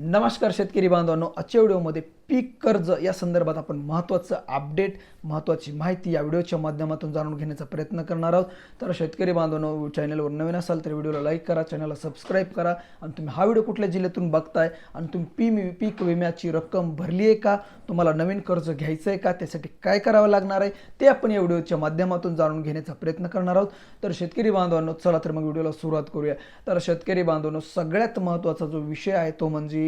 नमस्कार शेतकरी बांधवांनो आजच्या व्हिडिओमध्ये पीक कर्ज या संदर्भात आपण महत्त्वाचं अपडेट महत्त्वाची माहिती या व्हिडिओच्या माध्यमातून जाणून घेण्याचा प्रयत्न करणार आहोत. तर शेतकरी बांधवांनो चॅनलवर नवीन असाल तर व्हिडिओला लाईक करा चॅनलला सबस्क्राईब करा आणि तुम्ही हा व्हिडिओ कुठल्या जिल्ह्यातून बघताय आणि तुम्ही पी पीक विम्याची रक्कम भरली आहे का तुम्हाला नवीन कर्ज घ्यायचं आहे का त्यासाठी काय करावं लागणार आहे ते आपण या व्हिडिओच्या माध्यमातून जाणून घेण्याचा प्रयत्न करणार आहोत. तर शेतकरी बांधवांनो चला तर मग व्हिडिओला सुरुवात करूया. तर शेतकरी बांधवांनो सगळ्यात महत्त्वाचा जो विषय आहे तो म्हणजे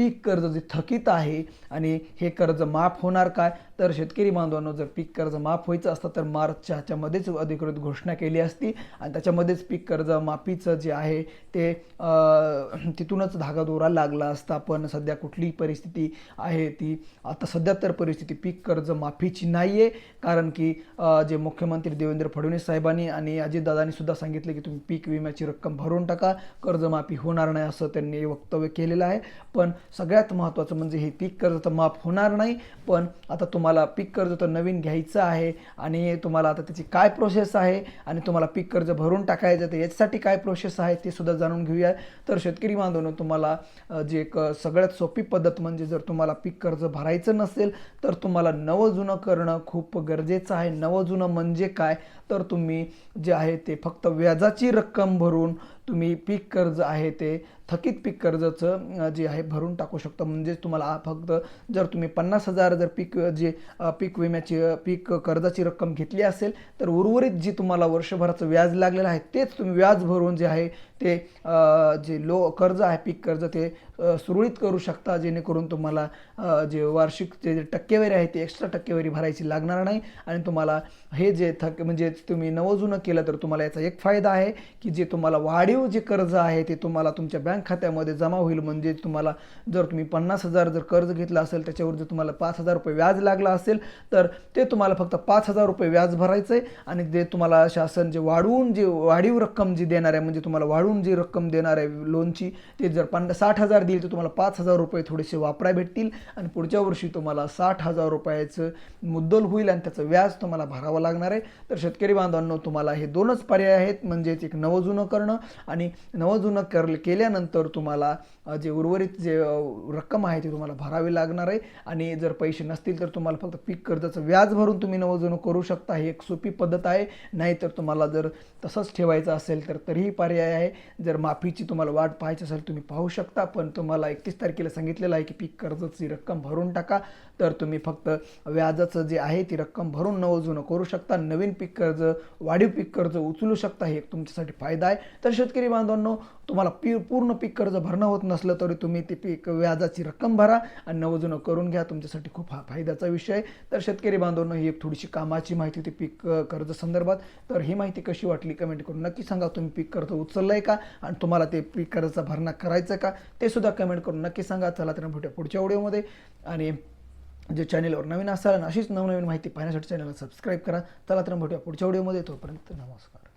पीक कर्ज जे थकीत आहे आणि हे कर्ज माफ होणार काय? तर शेतकरी बांधवांनो जर पीक कर्ज माफ व्हायचं असतं तर मार्चच्या ह्याच्यामध्येच अधिकृत घोषणा केली असती. आणि त्याच्यामध्येच पीक कर्ज माफीचं जे आहे ते तिथूनच धागा दोरा लागला असता. पण सध्या कुठली परिस्थिती आहे ती आता सध्या तर परिस्थिती पीक कर्ज माफीची नाही आहे कारण की जे मुख्यमंत्री देवेंद्र फडणवीस साहेबांनी आणि अजितदादांनी सुद्धा सांगितलं की तुम्ही पीक विम्याची रक्कम भरून टाका कर्जमाफी होणार नाही असं त्यांनी वक्तव्य केलेलं आहे. पण सगळ्यात महत्त्वाचं म्हणजे हे पीक कर्ज तर माफ होणार नाही पण आता तुम्हाला पीक कर्ज तर नवीन घ्यायचं आहे आणि तुम्हाला आता त्याची काय प्रोसेस आहे आणि तुम्हाला पीक कर्ज भरून टाकायचं तर याच्यासाठी काय प्रोसेस आहे ते सुद्धा जाणून घेऊया. तर शेतकरी बांधवांनो तुम्हाला जे एक सगळ्यात सोपी पद्धत म्हणजे जर तुम्हाला पीक कर्ज भरायचं नसेल तर तुम्हाला नवं जुनं करणं खूप गरजेचं आहे. नवं जुनं म्हणजे काय? तर तुम्ही जे आहे ते फक्त व्याजाची रक्कम भरून तुम्ही पीक कर्ज आहे ते थकीत पीक कर्जाचं जे आहे भरून टाकू शकता. म्हणजेच तुम्हाला फक्त जर तुम्ही पन्नास हजार जर पीक जे पीक विम्याची पीक कर्जाची रक्कम घेतली असेल तर उर्वरित जी तुम्हाला वर्षभराचं व्याज लागलेलं आहे तेच तुम्ही व्याज भरून जे आहे ते जे लो कर्ज आहे पीक कर्ज ते सुरळीत करू शकता जेणेकरून तुम्हाला जे वार्षिक जे जे टक्केवारी आहे ते एक्स्ट्रा टक्केवारी भरायची लागणार नाही आणि तुम्हाला हे जे थक म्हणजे तुम्ही नवजुनं केलं तर तुम्हाला याचा एक फायदा आहे की जे तुम्हाला वाढीव जे कर्ज आहे ते तुम्हाला तुमच्या बँक खात्यामध्ये जमा होईल. म्हणजे तुम्हाला जर तुम्ही पन्नास हजार जर कर्ज घेतलं असेल त्याच्यावर जर तुम्हाला पाच हजार रुपये व्याज लागला असेल तर ते तुम्हाला फक्त पाच हजार रुपये व्याज भरायचं आहे आणि जे तुम्हाला शासन जे वाढवून जे वाढीव रक्कम जी देणार आहे म्हणजे तुम्हाला वाढवून जी रक्कम देणार आहे लोनची ते जर पन्ना साठ हजार दिली तर तुम्हाला पाच हजार रुपये थोडेसे वापराय भेटतील आणि पुढच्या वर्षी तुम्हाला साठ हजार रुपयाचं मुद्दल होईल आणि त्याचं व्याज तुम्हाला भरावं लागणार आहे. तर शेतकरी बांधवांनो तुम्हाला हे दोनच पर्याय आहेत. म्हणजेच एक नवजुनं करणं आणि नवजुनं कर केल्यानंतर तुम्हाला जे उर्वरित जे रक्कम आहे ती तुम्हाला भरावी लागणार आहे. आणि जर पैसे नसतील तर तुम्हाला फक्त पीक कर्जाचं व्याज भरून तुम्ही नवजुनं करू शकता. ही एक सोपी पद्धत आहे. नाहीतर तुम्हाला जर तसंच ठेवायचं असेल तर तरीही पर्याय आहे. जर माफीची तुम्हाला वाट पाहायची असेल तुम्ही पाहू शकता. पण तुम्हाला एकतीस तारखेला सांगितलेलं आहे की पीक कर्जाची रक्कम भरून टाका. तर तुम्ही फक्त व्याजाचं जे आहे ती रक्कम भरून नवजुनं करू शकता. नवीन पीक कर्ज वाढीव पीक कर्ज उचलू शकता हे एक तुमच्यासाठी फायदा आहे. तर शेतकरी बांधवांनो तुम्हाला पी पूर्ण पीक कर्ज भरणं होत नसलं तरी तुम्ही ते पीक व्याजाची रक्कम भरा आणि नवजुनं करून घ्या. तुमच्यासाठी खूप हा फायद्याचा विषय आहे. तर शेतकरी बांधवांनो ही एक थोडीशी कामाची माहिती होती पीक कर्ज संदर्भात. तर ही माहिती कशी वाटली कमेंट करून नक्की सांगा. तुम्ही पीक कर्ज उचललं आहे का? आणि तुम्हाला ते पीक कर्जाचा भरणा करायचं का? ते सुद्धा कमेंट करून नक्की सांगा. चला तर भेटूया पुढच्या व्हिडिओमध्ये. आणि जे चॅनेलवर नवीन असाल आणि अशीच नवनवीन माहिती पाहण्यासाठी चॅनलला सबस्क्राईब करा. चला तर भेटूया पुढच्या व्हिडिओमध्ये. तोपर्यंत नमस्कार.